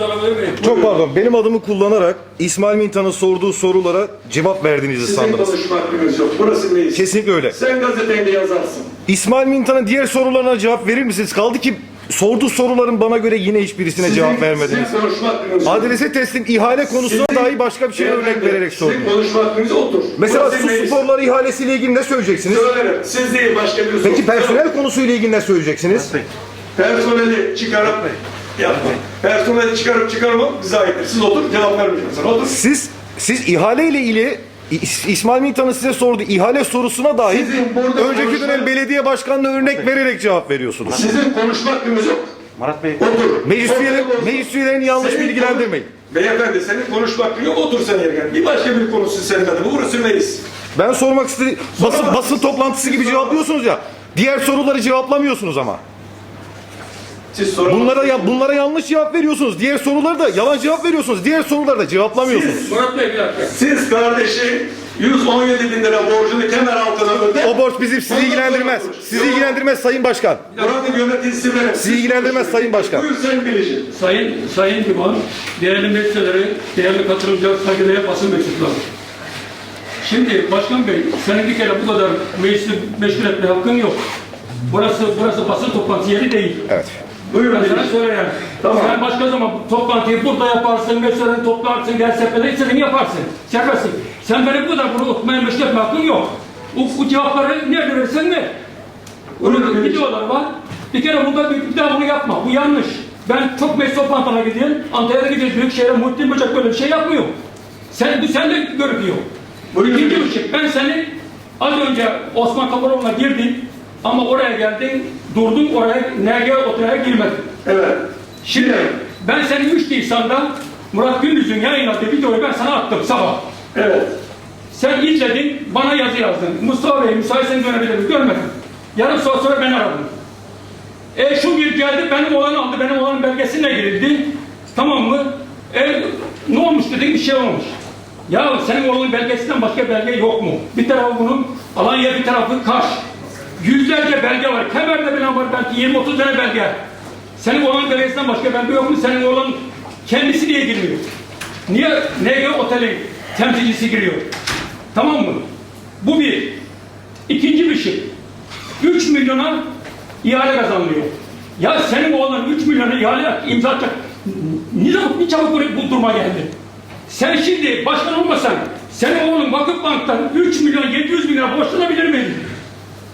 söz alabilir miyim? Çok pardon. Benim adımı kullanarak İsmail Mintan'ın sorduğu sorulara cevap verdiğinizi Sizin sandınız. konuşma hakkınız yok. Burası meclis. Kesinlikle öyle. Sen gazetende yazarsın. İsmail Mintan'ın diğer sorularına cevap verir misiniz? Kaldı ki sorduğu soruların bana göre yine hiçbirisine Sizin- cevap vermediniz. Sizin konuşma hakkınız yok. Adrese teslim ihale konusuna Sizin- dahi başka bir şey örnek Beyefendi, vererek Sizin sordum. konuşma hakkınız otur. Mesela Burası su meclis. sporları ihalesiyle ilgili ne söyleyeceksiniz? Söylerim. Siz değil başka biri Peki personel konusuyla ilgili ne söyleyeceksiniz? Personeli çıkarıp yapma. Personeli çıkarıp çıkarma bize aittir. Siz otur cevap vermeyeceksin. Otur. Siz siz ihale ile ilgili İs- İsmail Mintan'ın size sorduğu ihale sorusuna Sizin burada önceki konuşma- dönem belediye başkanına örnek vererek cevap veriyorsunuz. Sizin konuşma hakkınız yok. Murat Bey. Otur. Meclis, üyeleri, otur. meclis üyelerini yanlış Senin bilgilendirmeyin. konu- Beyefendi senin konuşma hakkın yok. Otur sen yerine. Bir başka bir konusu senin adına. Burası meclis. Ben sormak istediğim basın, basın toplantısı gibi cevaplıyorsunuz ya. Diğer soruları cevaplamıyorsunuz ama. Siz sorun. Bunlara ya bunlara yanlış cevap veriyorsunuz. Diğer soruları da yalan cevap veriyorsunuz. Diğer soruları da cevaplamıyorsunuz. Murat Bey bir dakika. Siz kardeşi 117 bin lira borcunu kemer altına öde. O borç bizim sizi ilgilendirmez. Sizi ilgilendirmez Sayın Başkan. Buranın yöneticisi benim. Sizi ilgilendirmez Sayın Başkan. Buyur sen bilişin. Sayın Sayın Divan, değerli meclisleri, değerli katılımcılar, saygıdeğer basın mensupları. Şimdi Başkan Bey, senin bir kere bu kadar meclisi meşgul etme hakkın yok. Burası burası basın toplantısı yeri değil. Evet. Buyurun Ben sana bilişin. söyleyeyim. Tamam. Sen başka zaman toplantıyı burada yaparsın, meclislerini toplarsın, gel sepete istediğini yaparsın. Serbestsin. Sen beni bu kadar bunu okumaya meşgul etme hakkın yok. O, bu cevapları ne verirsen Onun bilişin. videolar var. Bir kere burada bir, bir daha bunu yapma. Bu yanlış. Ben çok meclis toplantılarına gidiyorum. Antalya'da gidiyoruz. Büyükşehir'e Muhittin Böcek böyle bir şey yapmıyor. Sen, bu sen de görülüyor. Buyurun İkinci bir şey. Ben seni az önce Osman Kaparoğlu'na girdim. Ama oraya geldin, durdun oraya, NG oturaya girmedin. Evet. Şimdi ben seni 3 Nisan'da Murat Gündüz'ün yayınladığı videoyu ben sana attım sabah. Evet. Sen izledin, bana yazı yazdın. Mustafa Bey müsaitsen dönebilir miyim? Görmedim. Yarım saat sonra beni aradın. E şu bir geldi, benim oğlan aldı, benim oğlanın belgesine girildi. Tamam mı? E ne olmuş dedik, bir şey olmuş. Ya senin oğlanın belgesinden başka belge yok mu? Bir tarafı bunun, Alanya bir tarafı Kaş. Yüzlerce belge var. Kemer'de bile var belki 20-30 tane belge. Senin oğlanın belgesinden başka belge yok mu? Senin oğlan kendisi niye girmiyor? Niye NG Otel'in temsilcisi giriyor? Tamam mı? Bu bir. İkinci bir şey. 3 milyona ihale kazanılıyor. Ya senin oğlan 3 milyona ihale imza atacak. Ne zaman bir çabuk bu duruma geldi? Sen şimdi başkan olmasan senin oğlun Vakıf Bank'tan 3 milyon 700 bin lira borçlanabilir miydin?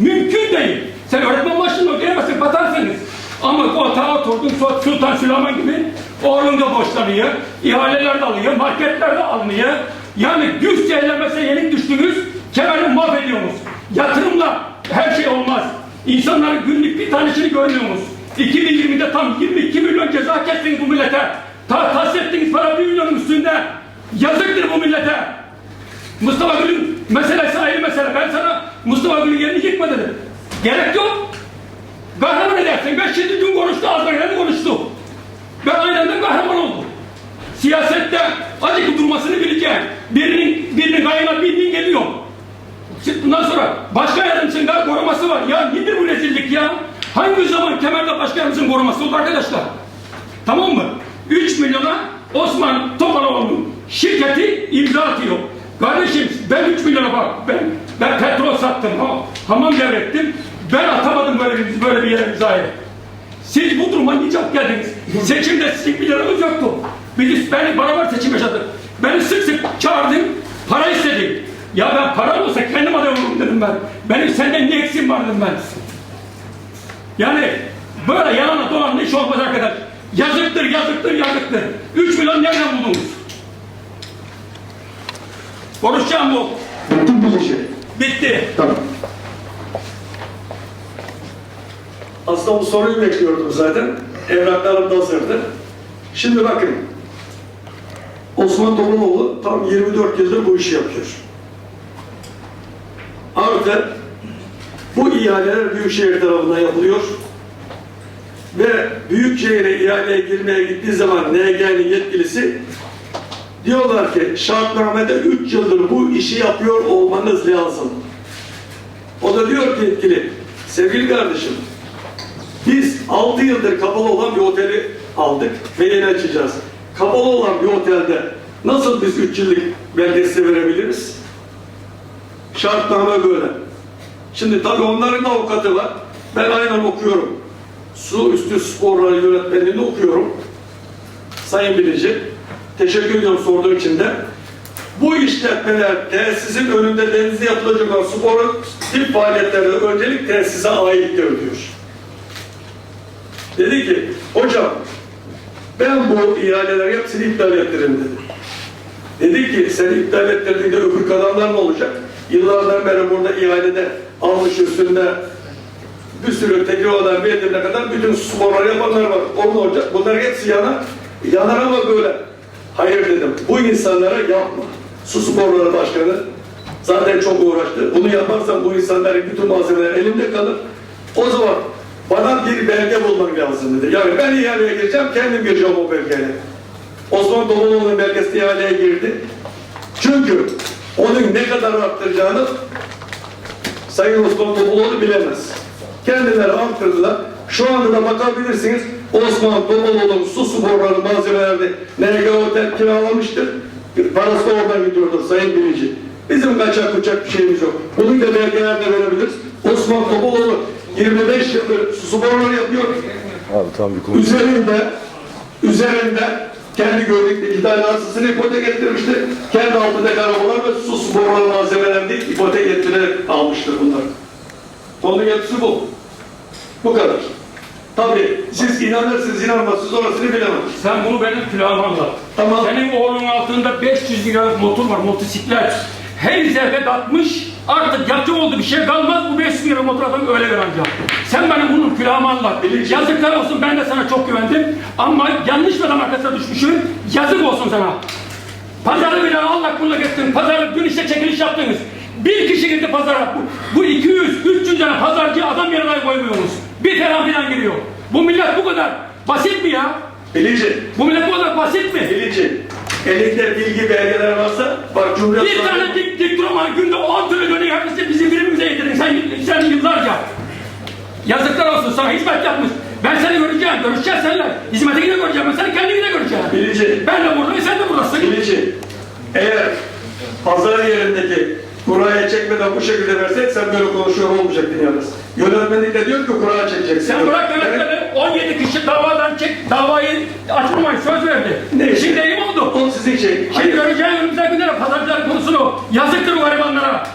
Mümkün değil. Sen öğretmen maaşını ödeyemezsin, batarsınız. Ama koltuğa oturdun Sultan- Süleyman gibi oğlun da borçlanıyor, ihaleler de alıyor, marketler de alınıyor. Yani güç zehirlemese yenik düştünüz, kemerini mahvediyorsunuz. Yatırımla her şey olmaz. İnsanların günlük bir tanesini görmüyorsunuz. 2020'de tam 22 milyon ceza kestiniz bu millete. Ta tahsis ettiğiniz para 1 milyonun üstünde. Yazıktır bu millete. Mustafa Gül'ün meselesi ayrı mesele. Ben sana Mustafa Gül'ün yerini yıkma dedim. Gerek yok. Kahraman edersin. Ben şimdi dün konuştu, az önce konuştu. Ben aynen kahraman oldum. Siyasette azıcık durmasını bileceğim. Birinin, birinin kayına birinin geliyor. Siz Bundan sonra başka yardımcısının daha koruması var. Ya nedir bu rezillik ya? Hangi zaman kemerde başka yardımcısının koruması oldu arkadaşlar? Tamam mı? 3 milyona Osman Topaloğlu'nun şirketi imza atıyor. Kardeşim ben 3 milyona bak ben ben petrol sattım, ha, hamam devrettim. Ben atamadım böyle bir, böyle bir yere imzayı. Siz bu duruma niçin geldiniz? Seçimde sizin bir liranız yoktu. Biz, beni beraber seçim yaşadık. Beni sık sık çağırdın, para istedim. Ya ben param olsa kendim aday olurum dedim ben. Benim senden ne eksiğim var dedim ben. Yani böyle yalanla dolanla iş olmaz arkadaş. Yazıktır, yazıktır, yazıktır. 3 milyon nereden buldunuz? Konuşacağım bu. Tuttum bilişin. Bitti. Tamam. Aslında bu soruyu bekliyordum zaten. Evraklarım da hazırdı. Şimdi bakın. Osman Topaloğlu tam 24 yıldır bu işi yapıyor. Artı bu ihaleler Büyükşehir tarafından yapılıyor. Ve Büyükşehir'e ihaleye girmeye gittiği zaman NG'nin yetkilisi diyorlar ki şartnamede 3 yıldır bu işi yapıyor olmanız lazım. O da diyor ki yetkili, sevgili kardeşim, biz 6 yıldır kapalı olan bir oteli aldık ve yeni açacağız. kapalı olan bir otelde nasıl biz 3 yıllık belgesi verebiliriz? Şartname böyle. Şimdi tabii onların avukatı var. Ben aynen okuyorum. Su üstü sporları yönetmenliğini okuyorum. Sayın Bilici, teşekkür ediyorum sorduğu için de. Bu işletmeler tesisin önünde denizde yapılacak olan spor tip faaliyetleri öncelik tesise aittir diyor. Dedi ki, hocam ben bu ihaleleri hepsini iptal ettirin dedi. Dedi ki sen iptal ettirdiğinde öbür kadınlar ne olacak? Yıllardan beri burada ihalede almış üstünde bir sürü Tekirdağ'dan Bedir'e kadar bütün sporları yapanlar var. Onun olacak. Bunlar hepsi yanar. Yanar ama böyle. Hayır dedim. Bu insanlara yapma. Su sporları başkanı zaten çok uğraştı. Bunu yaparsan bu insanların bütün malzemeler elimde kalır. O zaman bana bir belge bulman lazım dedi. Yani ben ihaleye gireceğim, kendim gireceğim o belgeyle. Osman Domaloğlu'nun belgesi ihaleye girdi. Çünkü onun ne kadar arttıracağını Sayın Osman Topaloğlu bilemez. Kendileri arttırdılar. Şu anda da bakabilirsiniz Osman Topaloğlu'nun su sporları malzemelerini NG Otel kiralamıştır. Parası da oradan gidiyordur Sayın Bilici. Bizim kaçak kuçak bir şeyimiz yok. Bunun da belgelerini verebiliriz. Osman Topaloğlu 25 yıldır su sporları yapıyor. Abi tam bir konu. Üzerinde, üzerinde kendi gördük iki tane arsasını ipotek ettirmişti. Kendi altındaki arabalar ve su sporları malzemelerini ipotek ettirerek almıştır bunlar. Konu yapısı bu. Bu kadar. Tabii siz inanırsınız inanmazsınız orasını bilemem. Sen bunu benim külahıma anlat. Tamam. Senin oğlunun altında 500 liralık motor var, motosiklet. Her zerre atmış, artık yapacak oldu bir şey kalmaz. Bu 500 lira motor adam öyle ver ancak. Sen bana bunun külahıma anlat. Bileceğim. Yazıklar olsun ben de sana çok güvendim. Ama yanlış bir adam arkasına düşmüşüm. Yazık olsun sana. Pazarı bile allak bullak ettin. Pazarı dün işte çekiliş yaptınız. Bir kişi girdi pazara. Bu, bu 200, 300 tane pazarcı adam yerine koymuyorsunuz. Bir falan filan giriyor. Bu millet bu kadar basit mi ya? Bilici, Bu millet bu kadar basit mi? bilici. Elinde bilgi belgeler varsa bak Cumhuriyet Bir tane dik dik durma günde 10 türlü dönüyor hepsi bizi birbirimize yedirin sen, sen yıllarca. Yazıklar olsun sana hizmet yapmış. Ben seni göreceğim, görüşeceğiz seninle. Hizmetini de göreceğim, ben seni kendini de göreceğim. Bilici. Ben de buradayım, sen de buradasın. Bilici. Eğer pazar yerindeki kuraya çekmeden bu şekilde versek sen böyle konuşuyor olmayacaktın yalnız. Yönetmenlik de diyor ki kuraya çekeceksin. Sen bırak yönetmeni, 17 kişi davadan çek, davayı açmamayı söz verdi. Ne? Şimdi iyi mi oldu? O sizin şey. Şimdi Hayır. göreceğin önümüzdeki günlere pazarcılar konusunu. Yazıktır bu garibanlara.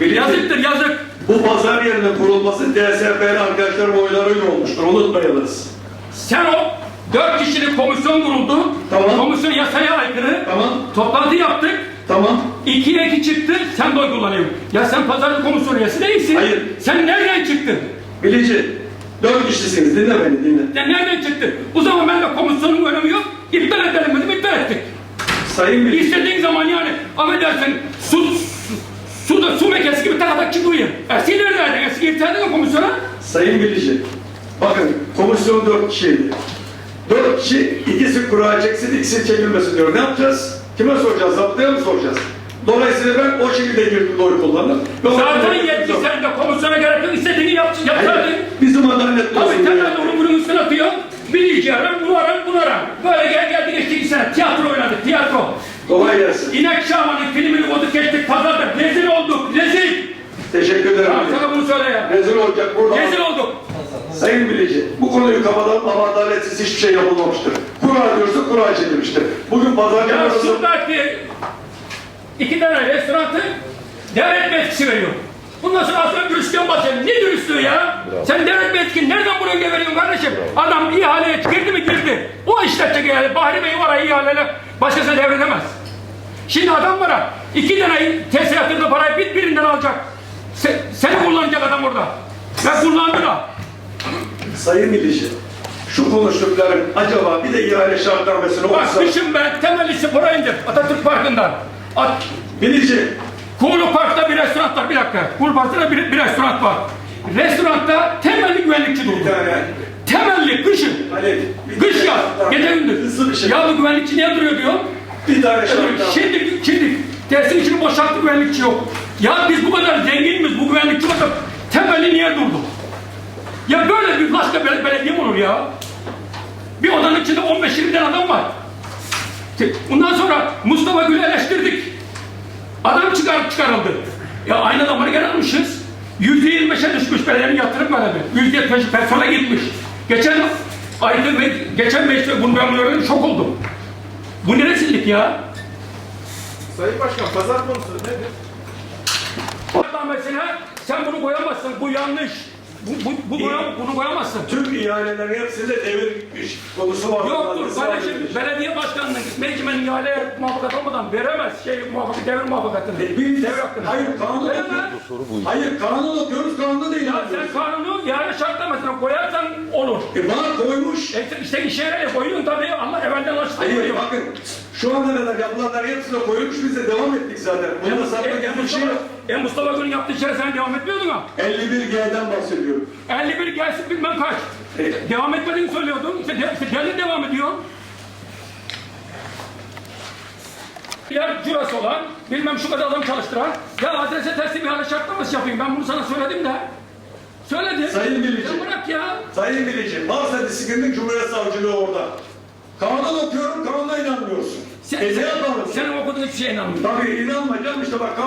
Bilici. Yazıktır, yazık. Bu pazar yerinin kurulması DSP'li arkadaşlarım oylarıyla olmuştur. Unutmayınız. Sen o dört kişilik komisyon kuruldu. Tamam. Komisyon yasaya aykırı. Tamam. Toplantı yaptık. Tamam. İkiye iki çıktı. Sen de oy kullanıyorsun. Ya sen pazarlık komisyonu üyesi değilsin. Hayır. Sen nereden çıktın? Bilici. Dört kişisiniz. Dinle beni dinle. Sen nereden çıktın? O zaman ben de komisyonun önemi yok. İptal edelim dedim. iptal ettik. Sayın Bilici. İstediğin zaman yani affedersin su, su, suda su mekesi gibi tak tak çıkıyor. Eski neredeydin? Eski iptal edin komisyona. Sayın Bilici. Bakın komisyon dört kişiydi. Dört kişi ikisi kura çeksin, ikisi çekilmesin diyor. Ne yapacağız? Kime soracağız? Zaptaya mı soracağız? Dolayısıyla ben o şekilde girdim oy kullandım. Ve Zaten yetki sende. Komisyona gerek yok. İstediğini yap, yapsaydın. Bizim adaletli olsun. Abi diye temelde onun bunun üstüne atıyor. Bilici aran, bunu aran, bunu aran. Böyle gel geldi geçti iki sene. Tiyatro oynadık, tiyatro. Kolay gelsin. İnek Şaman'ın filmini koyduk geçtik pazarda. Rezil olduk, rezil. Teşekkür ederim. Tamam sana bunu söyle ya. Rezil olacak burada. Rezil olduk. Sayın Bilici, bu konuyu kapatalım ama adaletsiz hiçbir şey yapılmamıştır. Kura diyorsa kura çekilmiştir. Bugün pazarcı Ya arası... şuradaki iki tane restoranı devlet metkisi veriyor. Bundan sonra aslında dürüstlüğün bahsedelim. Ne dürüstlüğü ya? Sen devlet metkini nereden buraya veriyorsun kardeşim? Adam ihaleye girdi mi girdi. O işletecek ihale. Bahri Bey var ya ihaleyle başkasına devredemez. Şimdi adam var ha, iki tane tesir yatırdığı parayı bir birinden alacak. Se, seni kullanacak adam orada. Ben kullandım da. Sayın Bilici, şu konuştukların acaba bir de ihale şartnamesini Bak olsa... kışın ben temelli spora indim Atatürk Parkı'ndan. At, Bilici, Kuğulu Park'ta bir restoran var bir dakika. Kuğulu Park'ta bir, bir restoran var. Restoranda temelli güvenlikçi bir durdu. tane... Temelli kışın. Hani, bir Kış yaz. Gece gündüz. Bir şey. Ya bu güvenlikçi niye duruyor diyor. Bir tane şartname. Şimdi, şimdi dersin içini boşalttı güvenlikçi yok. Ya biz bu kadar zenginiz bu güvenlikçi bakın temelli niye durdu? Ya böyle bir başka bel- belediye mi olur ya? Bir odanın içinde 15-20 tane adam var. Ondan sonra Mustafa Gül'ü eleştirdik. Adam çıkar, çıkarıldı. Ya aynı adamları gene almışız. Yüzde yirmi beşe düşmüş belediyenin yatırım talebi. Yüzde yetmiş personel gitmiş. Geçen ayda ve geçen mecliste bunu ben öğrendim şok oldum. Bu ne rezillik ya? Sayın Başkan pazar konusu nedir? Mesela sen bunu koyamazsın. Bu yanlış. Bu, bu, bu koyam, bunu koyamazsın. Tüm ihalelerin hepsinde devir gitmiş konusu var. Yoktur kardeşim. Belediye başkanının meclisenin ihale muvaffakat olmadan veremez. Şey muvaffakat, devir muvaffakatını. Biz, devir hakkını. hayır kanun Veremez. okuyoruz. Hayır kanun okuyoruz kanunda değil. Ya sen kanunu ihale şartlamasına koyarsan olur. E bana koymuş. E, işte işe yere koyuyorsun tabii Allah evvelden açtı. Hayır bakın şu ana kadar yapılanlar hepsine koyulmuş biz de devam ettik zaten. Bunda E, satmak e, bir şey yok. e, Mustafa Gül'ün yaptığı işe sen devam etmiyordun ha. 51G'den bahsediyorum. 51 gelsin bilmem kaç. E, Devam etmediğini söylüyordun. İşte, de, işte devlet devam ediyor. Ya cürası olan, bilmem şu kadar adam çalıştıran, ya adrese teslim bir hale şartlaması yapayım. Ben bunu sana söyledim de. Söyledim. Sayın Bilici. Ya bırak ya. Sayın Bilici, varsa disiplinlik Cumhuriyet Savcılığı orada. Kanun okuyorum, kanuna inanmıyorsun. Sen, e ne sen, yapalım? senin okuduğun hiçbir şeye inanmıyorum. Tabii inanmayacağım işte bak kanun